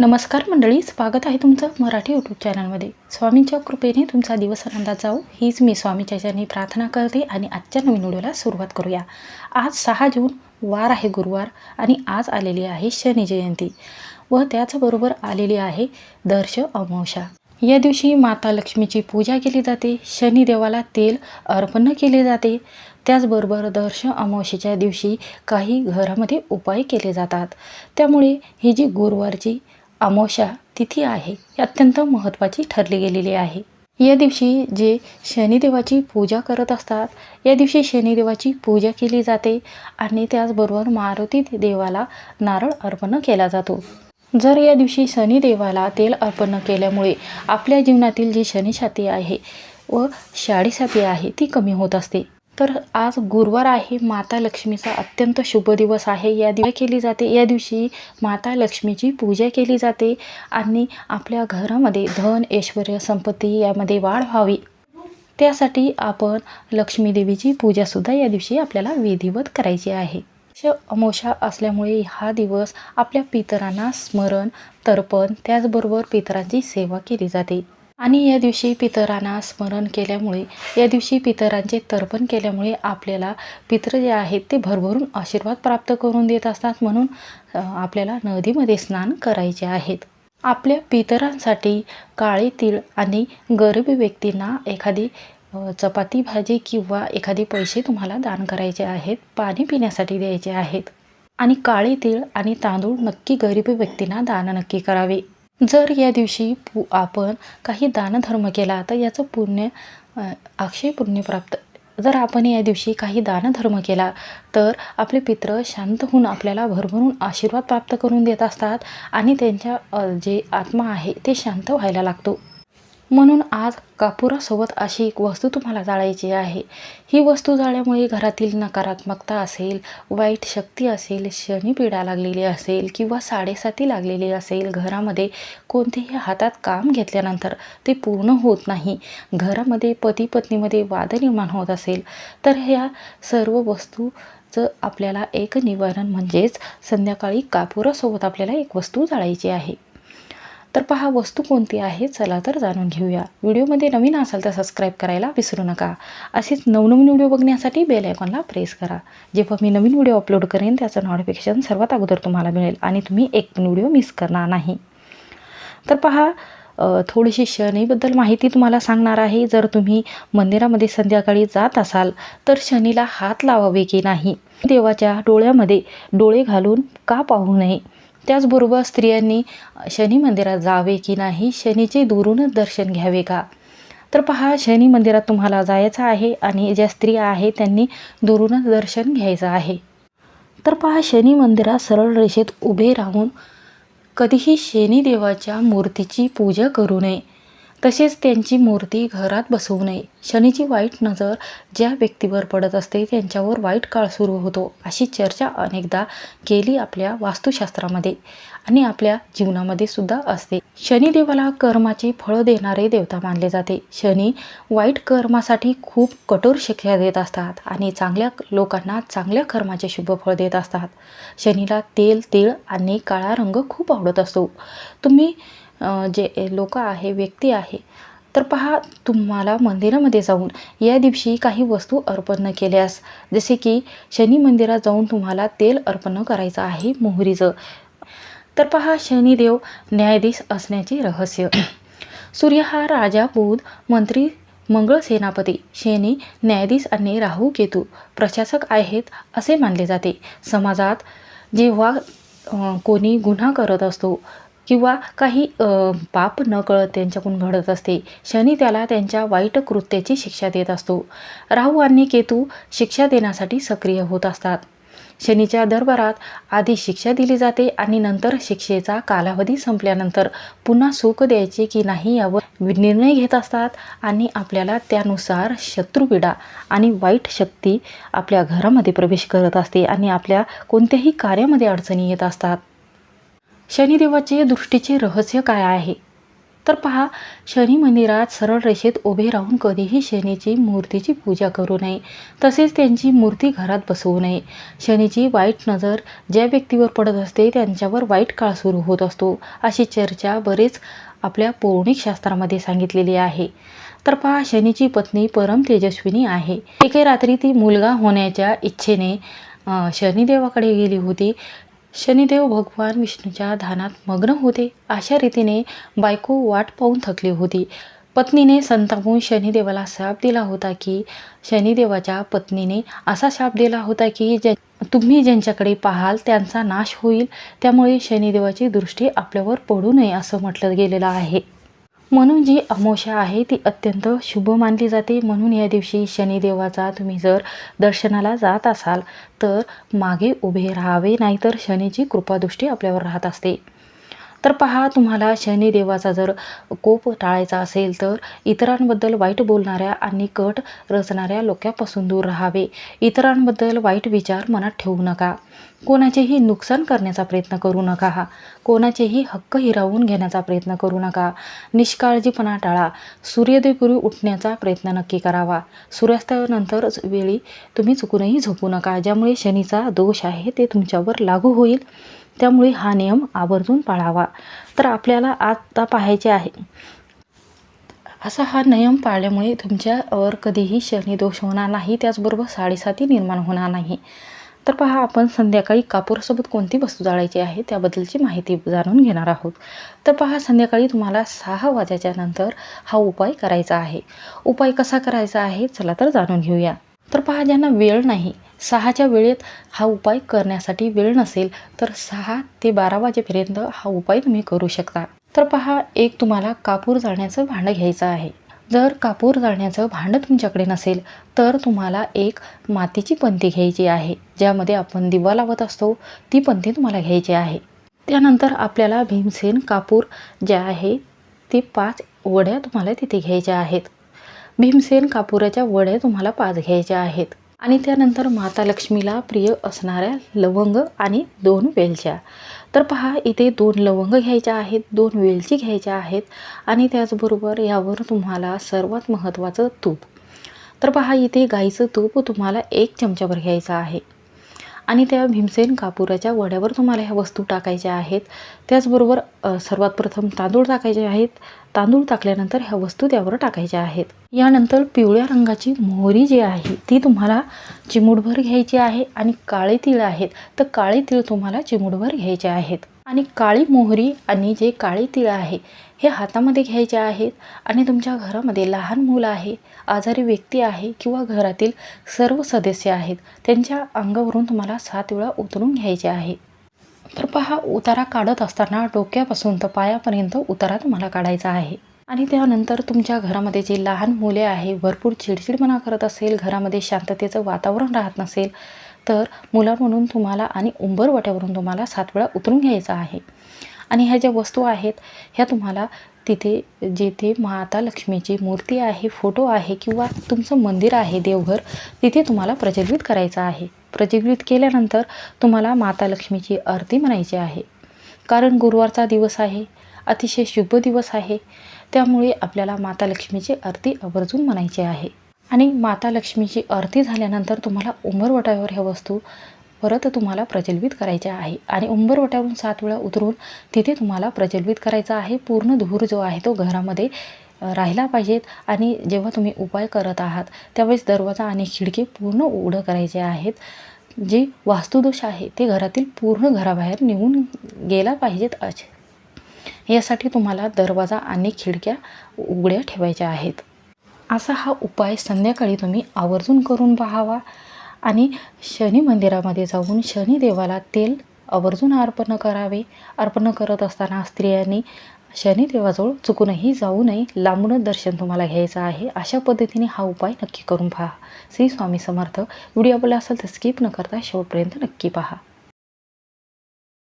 नमस्कार मंडळी स्वागत आहे तुमचं मराठी यूट्यूब चॅनलमध्ये स्वामींच्या कृपेने तुमचा दिवस आनंदात जाऊ हीच मी स्वामीच्या चरणी प्रार्थना करते आणि आजच्या नवीन व्हिडिओला सुरुवात करूया. आज सहा जून वार आहे गुरुवार आणि आज आलेली आहे शनी जयंती व त्याचबरोबर आलेली आहे दर्श अमावस्या. या दिवशी माता लक्ष्मीची पूजा केली जाते शनिदेवाला तेल अर्पण केले जाते. त्याचबरोबर दर्श अमावशेच्या दिवशी काही घरामध्ये उपाय केले जातात. त्यामुळे ही जी गुरुवारची अमावस्या तिथी आहे ही अत्यंत महत्त्वाची ठरली गेलेली आहे. या दिवशी जे शनिदेवाची पूजा करत असतात या दिवशी शनिदेवाची पूजा केली जाते आणि त्याचबरोबर मारुती देवाला नारळ अर्पण केला जातो. जर या दिवशी शनिदेवाला तेल अर्पण केल्यामुळे आपल्या जीवनातील जी शनिशाती आहे व शाडीसाती आहे ती कमी होत असते. तर आज गुरुवार आहे. माता लक्ष्मीचा अत्यंत शुभ दिवस आहे. या दिवशी केली जाते. या दिवशी माता लक्ष्मीची पूजा केली जाते आणि आपल्या घरामध्ये धन ऐश्वर संपत्ती यामध्ये वाढ व्हावी. त्यासाठी आपण लक्ष्मीदेवीची पूजासुद्धा या दिवशी आपल्याला विधिवत करायची आहे. श अमोशा असल्यामुळे हा दिवस आपल्या पितरांना स्मरण तर्पण त्याचबरोबर पितरांची सेवा केली जाते. आणि या दिवशी पितरांना स्मरण केल्यामुळे या दिवशी पितरांचे तर्पण केल्यामुळे आपल्याला पितर जे आहेत ते भरभरून आशीर्वाद प्राप्त करून देत असतात म्हणून आपल्याला नदीमध्ये स्नान करायचे आहेत. आपल्या पितरांसाठी काळे तीळ आणि गरीब व्यक्तींना एखादी चपाती भाजी किंवा एखादे पैसे तुम्हाला दान करायचे आहेत पाणी पिण्यासाठी द्यायचे आहेत. आणि काळे तीळ आणि तांदूळ नक्की गरीब व्यक्तींना दान नक्की करावे. जर या दिवशी पू आपण काही दानधर्म केला तर याचं पुण्य अक्षय पुण्य प्राप्त. जर आपण या दिवशी काही दानधर्म केला तर आपले पित्र शांत होऊन आपल्याला भरभरून आशीर्वाद प्राप्त करून देत असतात आणि त्यांच्या जे आत्मा आहे ते शांत व्हायला लागतो. म्हणून आज कापुरासोबत अशी एक वस्तू तुम्हाला जाळायची आहे. ही वस्तू जाळल्यामुळे घरातील नकारात्मकता असेल वाईट शक्ती असेल शनीपीडा लागलेली असेल किंवा साडेसाती लागलेली असेल घरामध्ये कोणतेही हातात काम घेतल्यानंतर ते पूर्ण होत नाही. घरामध्ये पती पत्नीमध्ये वाद निर्माण होत असेल तर ह्या सर्व वस्तूचं आपल्याला एक निवारण म्हणजेच संध्याकाळी कापुरासोबत आपल्याला एक वस्तू जाळायची आहे. तर पहा वस्तू कोणती आहे? चला तर जाणून घेऊया. व्हिडिओमध्ये नवीन असाल तर सबस्क्राईब करायला विसरू नका. असेच नवनवीन व्हिडिओ बघण्यासाठी बेल आयकॉनला प्रेस करा. जेव्हा मी नवीन व्हिडिओ अपलोड करेन त्याचं नोटिफिकेशन सर्वात अगोदर तुम्हाला मिळेल आणि तुम्ही एक पण व्हिडिओ मिस करणार नाही. तर पहा थोडीशी शनीबद्दल माहिती तुम्हाला सांगणार आहे. जर तुम्ही मंदिरामध्ये संध्याकाळी जात असाल तर शनीला हात लावावे की नाही? देवाच्या डोळ्यामध्ये डोळे घालून का पाहू नये? त्याचबरोबर स्त्रियांनी शनी मंदिरात जावे की नाही शनीचे दुरूनच दर्शन घ्यावे का? तर पहा शनी मंदिरात तुम्हाला जायचं आहे आणि ज्या स्त्रिया आहे त्यांनी दुरूनच दर्शन घ्यायचं आहे. तर पहा शनी मंदिरात सरळ रेषेत उभे राहून कधीही शनिदेवाच्या मूर्तीची पूजा करू नये. तसेच त्यांची मूर्ती घरात बसवू नये. शनीची वाईट नजर ज्या व्यक्तीवर पडत असते त्यांच्यावर वाईट काळ सुरू होतो अशी चर्चा अनेकदा केली आपल्या वास्तुशास्त्रामध्ये आणि आपल्या जीवनामध्ये सुद्धा असते. शनिदेवाला कर्माचे फळ देणारे देवता मानले जाते. शनी वाईट कर्मासाठी खूप कठोर शिक्षा देत असतात आणि चांगल्या लोकांना चांगल्या कर्माचे शुभ फळ देत असतात. शनीला तेल तीळ आणि काळा रंग खूप आवडत असतो. तुम्ही जे लोक आहे व्यक्ती आहे तर पहा तुम्हाला मंदिरामध्ये जाऊन या दिवशी काही वस्तू अर्पण केल्यास जसे की शनी मंदिरात जाऊन तुम्हाला तेल अर्पण करायचं आहे मोहरीचं. तर पहा शनिदेव न्यायाधीश असण्याचे रहस्य. सूर्य हा राजा बुध मंत्री मंगळ सेनापती शनी न्यायाधीश आणि राहू केतू प्रशासक आहेत असे मानले जाते. समाजात जेव्हा कोणी गुन्हा करत असतो किंवा काही पाप न कळत त्यांच्याकडून घडत असते. शनी त्याला त्यांच्या वाईट कृत्याची शिक्षा देत असतो. राहू आणि केतू शिक्षा देण्यासाठी सक्रिय होत असतात. शनीच्या दरबारात आधी शिक्षा दिली जाते आणि नंतर शिक्षेचा कालावधी संपल्यानंतर पुन्हा सुख द्यायचे की नाही यावर निर्णय घेत असतात आणि आपल्याला त्यानुसार शत्रुपीडा आणि वाईट शक्ती आपल्या घरामध्ये प्रवेश करत असते आणि आपल्या कोणत्याही कार्यामध्ये अडचणी येत असतात. शनिदेवाचे दृष्टीचे रहस्य काय आहे? तर पहा शनी मंदिरात सरळ रेषेत उभे राहून कधीही शनीची मूर्तीची पूजा करू नये. तसेच त्यांची मूर्ती घरात बसवू नये. शनीची वाईट नजर ज्या व्यक्तीवर पडत असते त्यांच्यावर वाईट काळ सुरू होत असतो अशी चर्चा बरेच आपल्या पौराणिक शास्त्रामध्ये सांगितलेली आहे. तर पहा शनीची पत्नी परम तेजस्विनी आहे. एके रात्री ती मुलगा होण्याच्या इच्छेने शनिदेवाकडे गेली होती. शनिदेव भगवान विष्णूच्या ध्यानात मग्न होते. अशा रीतीने बायको वाट पाहून थकली होती. पत्नीने संतापून शनिदेवाला शाप दिला होता की शनिदेवाच्या पत्नीने असा शाप दिला होता की ज्या तुम्ही ज्यांच्याकडे पाहाल त्यांचा नाश होईल. त्यामुळे शनिदेवाची दृष्टी आपल्यावर पडू नये असं म्हटलं गेलेलं आहे. म्हणून जी अमावस्या आहे ती अत्यंत शुभ मानली जाते. म्हणून या दिवशी शनिदेवाचा तुम्ही जर दर्शनाला जात असाल तर मागे उभे राहावे नाहीतर शनीची कृपादृष्टी आपल्यावर राहत असते. तर पहा तुम्हाला शनिदेवाचा जर कोप टाळायचा असेल तर इतरांबद्दल वाईट बोलणाऱ्या आणि कट रचणाऱ्या लोकांपासून दूर राहावे. इतरांबद्दल वाईट विचार मनात ठेवू नका. कोणाचेही नुकसान करण्याचा प्रयत्न करू नका. कोणाचेही हक्क हिरावून घेण्याचा प्रयत्न करू नका. निष्काळजीपणा टाळा. सूर्योदयपूर्वी उठण्याचा प्रयत्न नक्की करावा. सूर्यास्तानंतर वेळी तुम्ही चुकूनही झोपू नका. ज्यामुळे शनीचा दोष आहे ते तुमच्यावर लागू होईल. त्यामुळे हा नियम आवर्जून पाळावा. तर आपल्याला आता पाहायचे आहे. असा हा नियम पाळल्यामुळे तुमच्यावर कधीही शनी दोष होणार नाही त्याचबरोबर साडेसाती निर्माण होणार नाही. तर पहा आपण संध्याकाळी कापूरसोबत कोणती वस्तू जाळायची आहे त्याबद्दलची माहिती जाणून घेणार आहोत. तर पहा संध्याकाळी तुम्हाला सहा वाजाच्या नंतर हा उपाय करायचा आहे. उपाय कसा करायचा आहे चला तर जाणून घेऊया. तर पहा ज्यांना वेळ नाही सहाच्या वेळेत हा उपाय करण्यासाठी वेळ नसेल तर सहा ते बारा वाजेपर्यंत हा उपाय तुम्ही करू शकता. तर पहा एक तुम्हाला कापूर जाळण्याचं भांडं घ्यायचं आहे. जर कापूर जाळण्याचं भांडं तुमच्याकडे नसेल तर तुम्हाला एक मातीची पंथी घ्यायची आहे ज्यामध्ये आपण दिवा लावत असतो ती पंती तुम्हाला घ्यायची आहे. त्यानंतर आपल्याला भीमसेन कापूर जे आहे ते पाच वड्या तुम्हाला तिथे घ्यायच्या आहेत. भीमसेन कापुराच्या वड्या तुम्हाला पाच घ्यायच्या आहेत. आणि त्यानंतर माता लक्ष्मीला प्रिय असणाऱ्या लवंग आणि दोन वेलच्या. तर पहा इथे दोन लवंग घ्यायच्या आहेत दोन वेलची घ्यायच्या आहेत आणि त्याचबरोबर यावर तुम्हाला सर्वात महत्त्वाचं तूप. तर पहा इथे गाईचं तूप तुम्हाला एक चमच्यावर घ्यायचं आहे. आणि त्या भीमसेन कापुराच्या वड्यावर तुम्हाला ह्या वस्तू टाकायच्या आहेत. त्याचबरोबर सर्वात प्रथम तांदूळ टाकायचे आहेत. तांदूळ टाकल्यानंतर ह्या वस्तू त्यावर टाकायच्या आहेत. यानंतर पिवळ्या रंगाची मोहरी जी आहे ती तुम्हाला चिमूटभर घ्यायची आहे आणि काळे तीळ आहेत. तर काळे तीळ तुम्हाला चिमूटभर घ्यायचे आहेत. आणि काळी मोहरी आणि जे काळे तिळं आहे हे हातामध्ये घ्यायचे आहेत आणि तुमच्या घरामध्ये लहान मुलं आहे आजारी व्यक्ती आहे किंवा घरातील सर्व सदस्य आहेत त्यांच्या अंगावरून तुम्हाला सात वेळा उतरून घ्यायचे आहे. तर पहा उतारा काढत असताना डोक्यापासून तर पायापर्यंत उतारा तुम्हाला काढायचा आहे. आणि त्यानंतर तुमच्या घरामध्ये जे लहान मुले आहे भरपूर चिडचिडपणा करत असेल घरामध्ये शांततेचं वातावरण राहत नसेल तर मुलांमधून म्हणून तुम्हाला आणि उंबरवाट्यावरून तुम्हाला सात वेळा उतरून घ्यायचं आहे. आणि ह्या ज्या वस्तू आहेत ह्या तुम्हाला तिथे जेथे माता लक्ष्मीची मूर्ती आहे फोटो आहे किंवा तुमचं मंदिर आहे देवघर तिथे तुम्हाला प्रज्वलित करायचं आहे. प्रज्वलित केल्यानंतर तुम्हाला माता लक्ष्मीची आरती म्हणायची आहे. कारण गुरुवारचा दिवस आहे अतिशय शुभ दिवस आहे त्यामुळे आपल्याला माता लक्ष्मीची आरती आवर्जून म्हणायची आहे. आणि माता लक्ष्मीची आरती झाल्यानंतर तुम्हाला उंबरवटावर ह्या वस्तू परत तुम्हाला प्रज्वलित करायच्या आहे. आणि उंबरवट्यावरून सात वेळा उतरून तिथे तुम्हाला प्रज्वलित करायचा आहे. पूर्ण धूर जो आहे तो घरामध्ये राहिला पाहिजेत. आणि जेव्हा तुम्ही उपाय करत आहात त्यावेळेस दरवाजा आणि खिडकी पूर्ण उघडं करायचे आहेत. जे वास्तुदोष आहे ते घरातील पूर्ण घराबाहेर निघून गेला पाहिजेत असे यासाठी तुम्हाला दरवाजा आणि खिडक्या उघड्या ठेवायच्या आहेत. असा हा उपाय संध्याकाळी तुम्ही आवर्जून करून पाहावा. आणि शनी मंदिरामध्ये जाऊन शनिदेवाला तेल आवर्जून अर्पण करावे. अर्पण करत असताना स्त्रियांनी शनिदेवाजवळ चुकूनही जाऊ नये. लांबूनच दर्शन तुम्हाला घ्यायचं आहे. अशा पद्धतीने हा उपाय नक्की करून पहा. श्री स्वामी समर्थ. व्हिडिओ आवडला असेल तर स्किप न करता शेवटपर्यंत नक्की पहा.